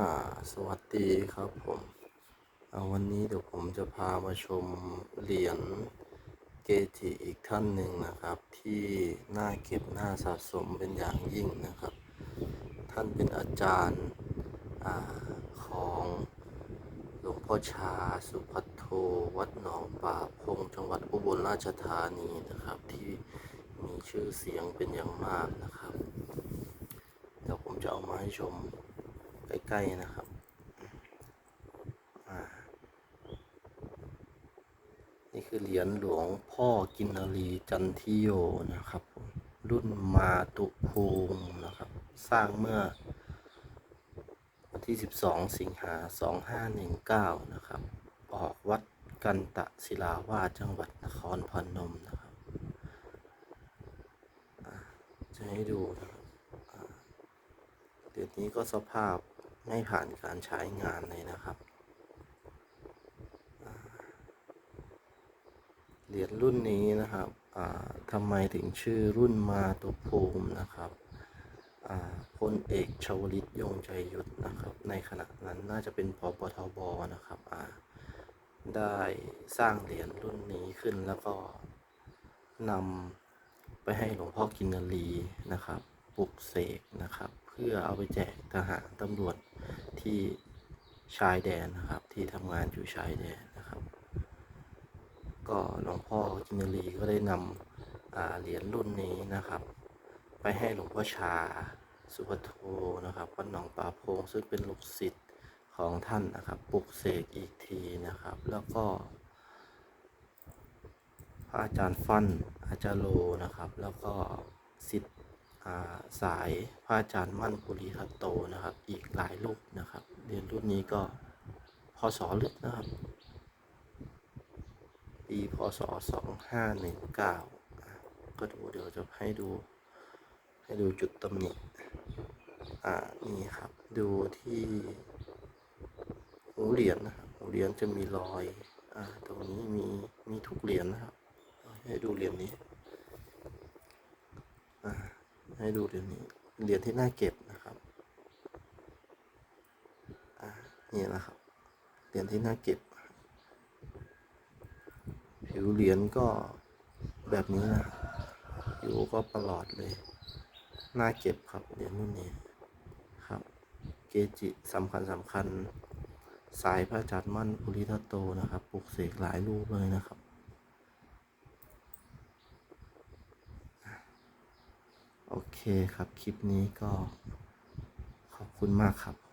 อ่าสวัสดีครับผมวันนี้เดี๋ยวผมจะพามาชมเหรียญเกจิอีกท่านหนึ่งนะครับ ที่น่าเก็บน่าสะสมเป็นอย่างยิ่งนะครับ ท่านเป็นอาจารย์อของหลวงพ่อชาสุพัทโทวัดหนองป่าพงจังหวัดอุบลราชธานีนะครับ ที่มีชื่อเสียงเป็นอย่างมากนะครับเดี๋ยวผมจะเอามาให้ชม ใกล้ๆนะครับนี่คือเหรียญหลวงพ่อกินนรีจันทิโยนะครับ รุ่นมาตุภูมินะครับ สร้างเมื่อวันที่ 12 สิงหา 2519 นะครับ ออกวัดกันตะศิลาวาจังหวัดนครพนมนะครับจะให้ดูนะครับเดี๋ยวนี้ก็สภาพ ไม่ผ่านการใช้งานเลยนะครับ เหรียญรุ่นนี้นะครับทำไมถึงชื่อรุ่นมาตุภูมินะครับพลเอกชวลิตยงใจยุทธนะครับ ในขณะนั้นน่าจะเป็นพปทบนะครับได้สร้างเหรียญรุ่นนี้ขึ้นแล้วก็นำไปให้หลวงพ่อกินนารีนะครับปลุกเสกนะครับ เพื่อเอาไปแจกทหารตำรวจ ที่ชายแดนนะครับ ที่ทำงานอยู่ชายแดนนะครับ ก็หลวงพ่อกินนารีก็ได้นำอ่าเหรียญรุ่นนี้นะครับ ไปให้หลวงพ่อชาสุภทโทนะครับวัดหนองปลาโพงซึ่งเป็นลูกศิษย์ของท่านนะครับปลุกเสกอีกทีนะครับ แล้วก็ พระอาจารย์ฟั่นอาจารย์โลนะครับ แล้วก็สิทธิ์ สายพระอาจารย์มั่นปุริทัตโตนะครับ อีกหลายรูปนะครับเรียนรุ่นนี้ก็พศลึกนะครับปีพศสองห้าหนึ่งเก้าก็ดูเดี๋ยวจะให้ดูให้ดูจุดตำหนิอ่านี่ครับดูที่หูเหรียญนะครับหูเหรียญจะมีรอยอ่าตรงนี้มีมีทุกเหรียญนะครับ ให้ดูเหรียญนี้อ่า ให้ดูเหรียญนี้เหรียญที่น่าเก็บนะครับนี่นะครับเหรียญที่น่าเก็บ ผิวเหรียญก็แบบนี้นะผิวก็ประหลอดเลย น่าเก็บครับเหรียญรุ่นนี้ครับ เกจิสำคัญสำคัญสายพระจารย์มั่นปุริทัตโตนะครับ ปลุกเสกหลายรูปเลยนะครับ โอเคครับ คลิปนี้ก็ขอบคุณมากครับ